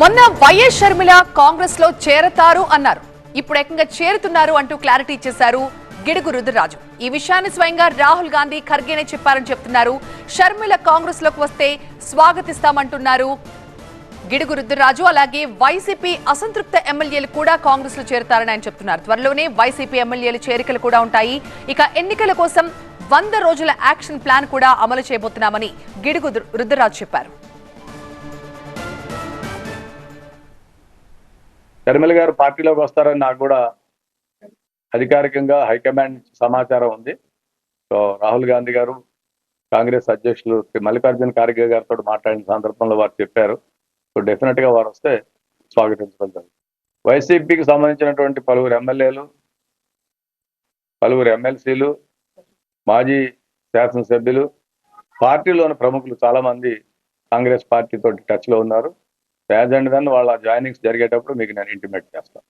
మొన్న వైఎస్ షర్మిల కాంగ్రెస్లో చేరతారు అన్నారు. ఇప్పుడు ఏకంగా చేరుతున్నారు అంటూ క్లారిటీ ఇచ్చేశారు గిడుగు రుద్రరాజు. ఈ విషయాన్ని స్వయంగా రాహుల్ గాంధీ ఖర్గేనే చెప్పారని చెప్తున్నారు. షర్మిల కాంగ్రెస్లోకి వస్తే స్వాగతిస్తామంటున్నారు గిడుగు రుద్రరాజు. అలాగే వైసీపీ అసంతృప్త ఎమ్మెల్యేలు కూడా కాంగ్రెస్లో చేరుతారని ఆయన చెప్తున్నారు. త్వరలోనే వైసీపీ ఎమ్మెల్యేలు చేరికలు కూడా ఉంటాయి. ఇక ఎన్నికల కోసం వంద రోజుల యాక్షన్ ప్లాన్ కూడా అమలు చేయబోతున్నామని గిడుగు రుద్రరాజు చెప్పారు. షర్మిల గారు పార్టీలోకి వస్తారని నాకు కూడా అధికారికంగా హైకమాండ్ సమాచారం ఉంది. సో రాహుల్ గాంధీ గారు కాంగ్రెస్ అధ్యక్షులు శ్రీ మల్లికార్జున ఖార్గే గారితో మాట్లాడిన సందర్భంలో వారు చెప్పారు. సో డెఫినెట్గా వారు వస్తే స్వాగతించగలుగుతారు వైసీపీకి సంబంధించినటువంటి పలువురు ఎమ్మెల్యేలు పలువురు ఎమ్మెల్సీలు మాజీ శాసనసభ్యులు పార్టీలోని ప్రముఖులు చాలా మంది కాంగ్రెస్ పార్టీతో టచ్లో ఉన్నారు. యాజ్ అండ్ దెన్ వాళ్ళ జాయినింగ్స్ జరిగేటప్పుడు మీకు నేను ఇంటిమేట్ చేస్తాను.